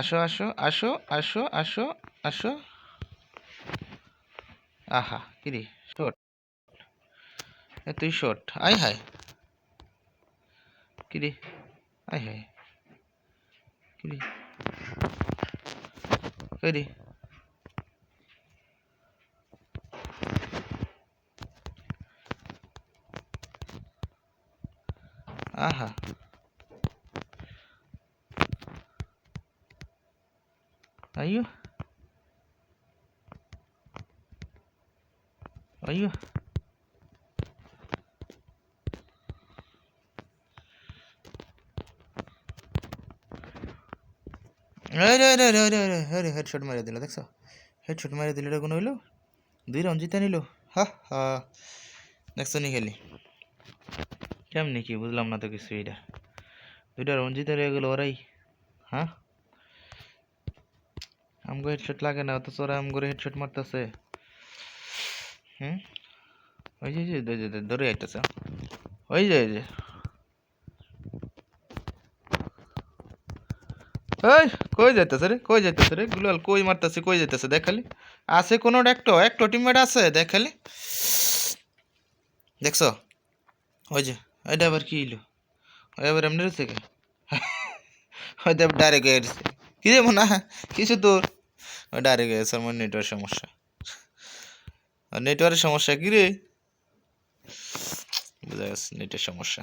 আসো আসো আসো আসো আসো আসো। আহা, কিরে এ, তুই শট আয় হায়। কিরে, আয় হায়। কিরে। কিরে আহা। అయ్యో అయ్యో আরে আরে আরে আরে আরে আরে হেডশট মারিয়ে দিল দেখছো হেডশট মারিয়ে দিল এটা কোনো হইলো দুই রাউন্ড জিতে নিল হা হা দেখছো নি খেলি কেমনি কি বুঝলাম না তো কিছু এটা দুইটা রাউন্ড জিতে রয়ে গেল ওরাই হ্যাঁ আমগো হেডশট লাগে না, অথচ ওরা আমগো হেডশট মারতেছে। হুম? ওই যে যে যে- যে- ধরে আইতেছে। ওই যে যে। এই, কই যাইতেছে রে? কই যাইতেছে রে? গুলাল, কই মারতেছে, কই যাইতেছে? দেখ খালি। আছে কোনো একটা? একটা টিমমেট আছে? দেখ খালি। দেখছ? ওই যে ওইটা আবার কি হইল? ওই আবার এমনি রয়েছে কে? হয়তো ডাইরেক্ট গেছে। কি রে মনে কিছু ওই ডাইরেক্ট গেছে আমার নেটওয়ার্ক সমস্যা। নেটওয়ার্কের সমস্যা কি রে? বুঝা গেছে নেটের সমস্যা।